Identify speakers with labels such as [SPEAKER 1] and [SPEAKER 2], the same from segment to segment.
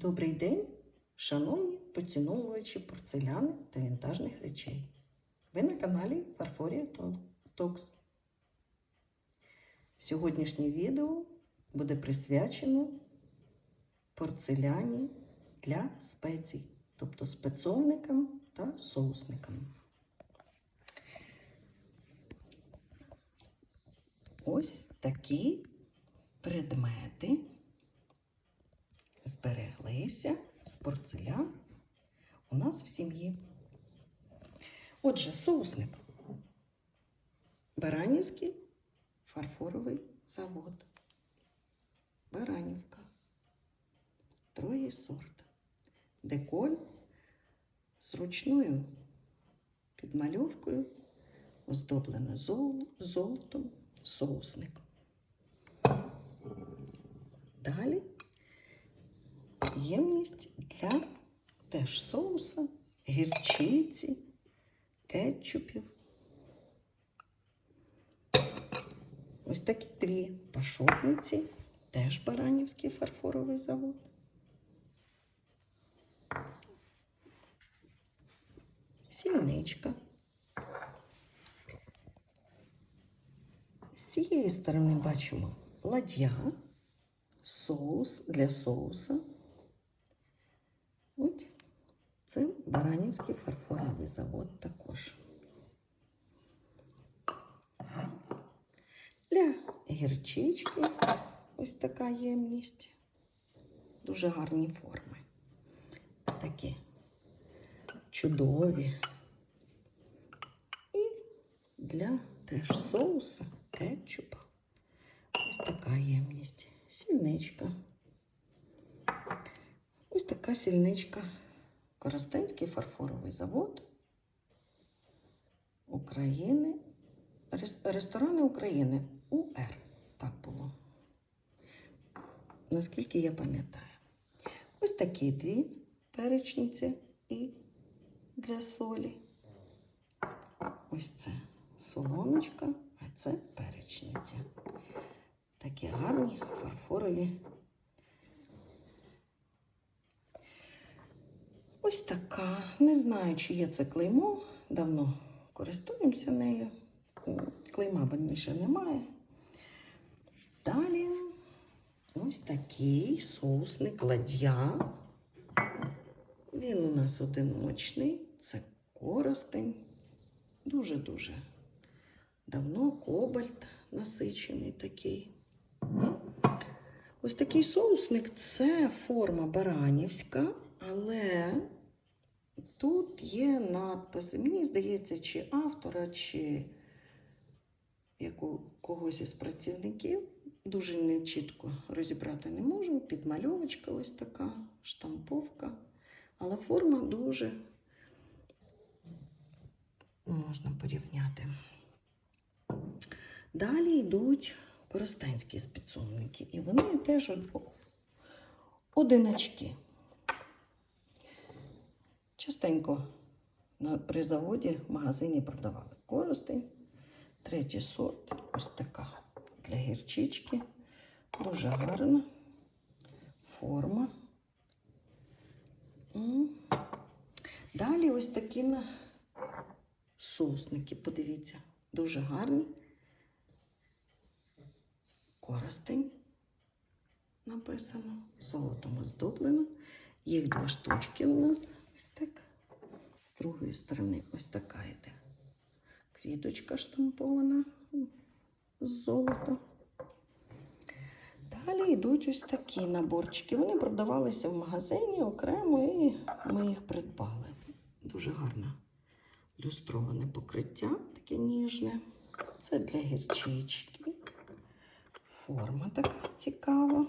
[SPEAKER 1] Добрий день, шановні поціновувачі порцеляни та вінтажних речей. Ви на каналі Фарфорія Токс. Сьогоднішнє відео буде присвячено порцеляні для спецій, тобто спецовникам та соусникам. Ось такі предмети збереглися з порцелян у нас в сім'ї. Отже, соусник. Баранівський фарфоровий завод. Баранівка. Другий сорт. Деколь з ручною підмальовкою, оздоблено зол- золотом, соусник. Далі ємність для теж соуса, гірчиці, кетчупів. Ось такі дві пашотниці, теж Баранівський фарфоровий завод. Сільничка. З цієї сторони бачимо ладья, соус для соуса. От це Баранівський фарфоровий завод також. Для гірчички ось така ємність. Дуже гарні форми. Такі чудові. І для теж соуса, кетчупа. Ось така ємність. Сільничка. Ось така сільничка. Коростенський фарфоровий завод України. Ресторани України УР. Так було. Наскільки я пам'ятаю. Ось такі дві перечниці і для солі. Ось це солоночка, а це перечниця. Такі гарні фарфорові. Ось така. Не знаю, чи є це клеймо. Давно користуємося нею. Клейма більше немає. Далі ось такий соусник ладья. Він у нас одиночний. Це коростень. Дуже-дуже давно кобальт насичений такий. Ось такий соусник це форма баранівська, але тут є надписи. Мені здається, чи автора, чи когось із працівників. Дуже не чітко розібрати не можу. Підмальовочка ось така, штамповка. Але форма дуже можна порівняти. Далі йдуть коростенські спецовники, і вони теж од- одиночки. Частенько при заводі в магазині продавали коростень. Третій сорт ось така для гірчички. Дуже гарна форма. Далі ось такі на соусники, подивіться, дуже гарні. Коростень написано, золотом оздоблено. Їх два штучки у нас ось так. З другої сторони ось така йде. Квіточка штампована з золота. Далі йдуть ось такі наборчики. Вони продавалися в магазині окремо і ми їх придбали. Дуже гарне люстроване покриття, таке ніжне. Це для гірчички. Форма така цікава.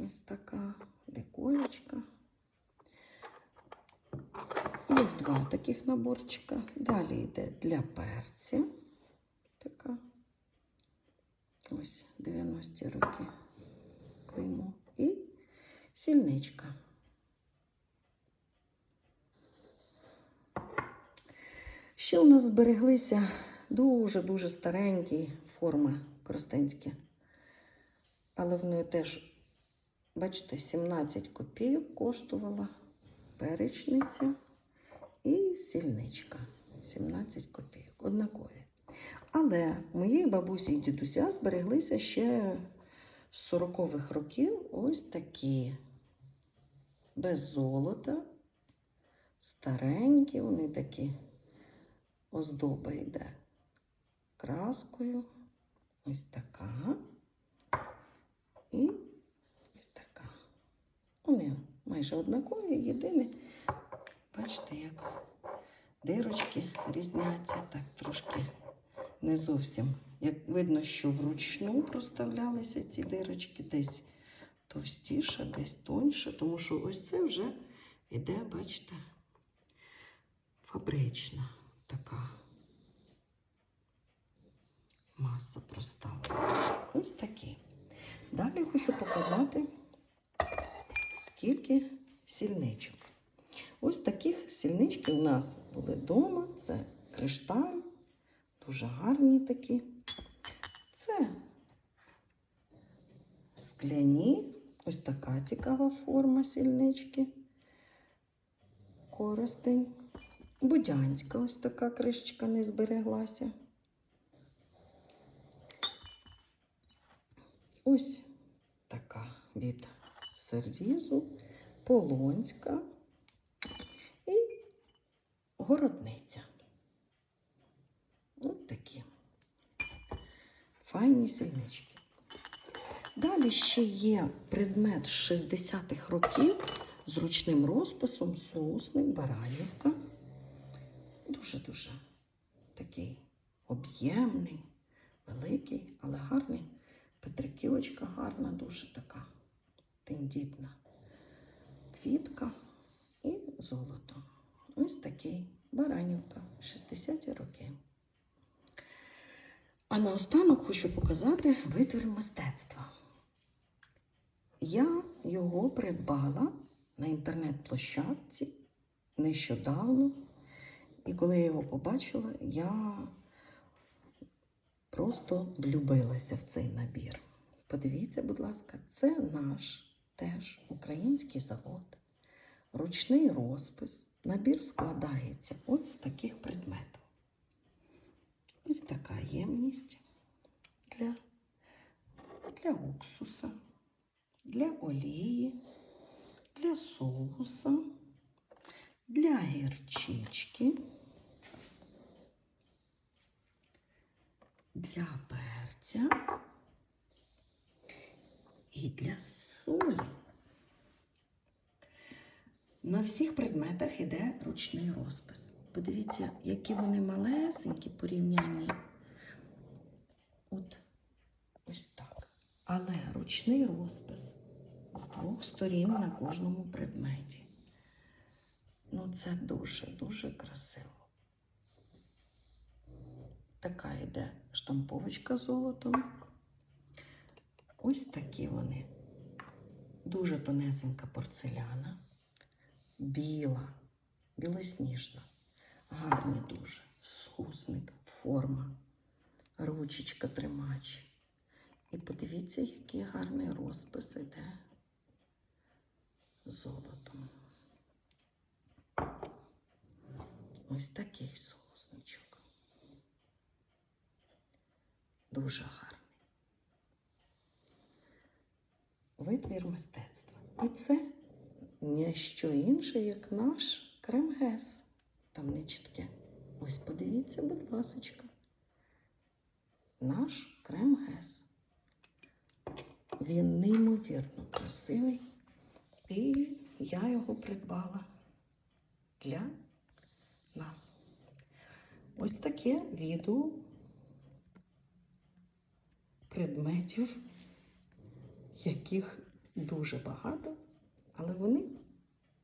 [SPEAKER 1] Ось така деколечка. Їх два таких наборчика. Далі йде для перця. Така. Ось 90-ті роки клеймо. І сільничка. Ще у нас збереглися дуже-дуже старенькі форми коростенські. Але вони теж бачите, 17 копійок коштувала перечниця і сільничка 17 копійок, однакові. Але моєї бабусі і дідуся збереглися ще з 40-х років ось такі. Без золота, старенькі, вони такі, оздоба йде краскою. Ось така. І ось така. Вони майже однакові, єдине. Бачите, як дирочки різняться, так трошки не зовсім. Як видно, що вручну проставлялися ці дирочки, десь товстіше, десь тоньше, тому що ось це вже іде, бачите, фабрична така маса проставлена. Ось такі. Далі хочу показати, скільки сільничок. Ось таких сільнички у нас були вдома. Це кришталь, дуже гарні такі. Це скляні, ось така цікава форма сільнички. Коростень. Будянська ось така кришечка не збереглася. Ось така від сервізу, полонська і городниця. Ось такі файні сільнички. Далі ще є предмет з 60-х років з ручним розписом соусник Баранівка. Дуже-дуже такий об'ємний, великий, але гарний. Петриківочка гарна, дуже така тендітна квітка і золото. Ось такий Баранівка, 60-ті роки. А наостанок хочу показати витвір мистецтва. Я його придбала на інтернет-площадці нещодавно. І коли я його побачила, я просто влюбилася в цей набір. Подивіться, будь ласка, це наш теж український завод, ручний розпис. Набір складається от з таких предметів. Ось така ємність для, для уксуса, для олії, для соуса, для гірчички, для перця і для солі. На всіх предметах йде ручний розпис. Подивіться, які вони малесенькі порівнянні. От ось так. Але ручний розпис з двох сторін на кожному предметі. Ну, це дуже-дуже красиво. Така йде штамповочка золотом. Ось такі вони. Дуже тонесенька порцеляна, біла, білосніжна. Гарні дуже. Сусник, форма, ручечка тримач. І подивіться, який гарний розпис іде золотом. Ось такий соусничок. Дуже гарний. Витвір мистецтва. І це не що інше, як наш кремгес. Там не чітке. Ось подивіться, будь ласочка. Наш крем-гес. Він неймовірно красивий. І я його придбала для нас. Ось таке відео предметів, яких дуже багато, але вони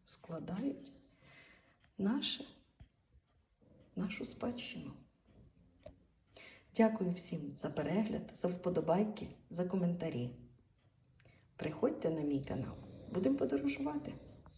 [SPEAKER 1] складають наше нашу спадщину. Дякую всім за перегляд, за вподобайки, за коментарі. Приходьте на мій канал, будемо подорожувати.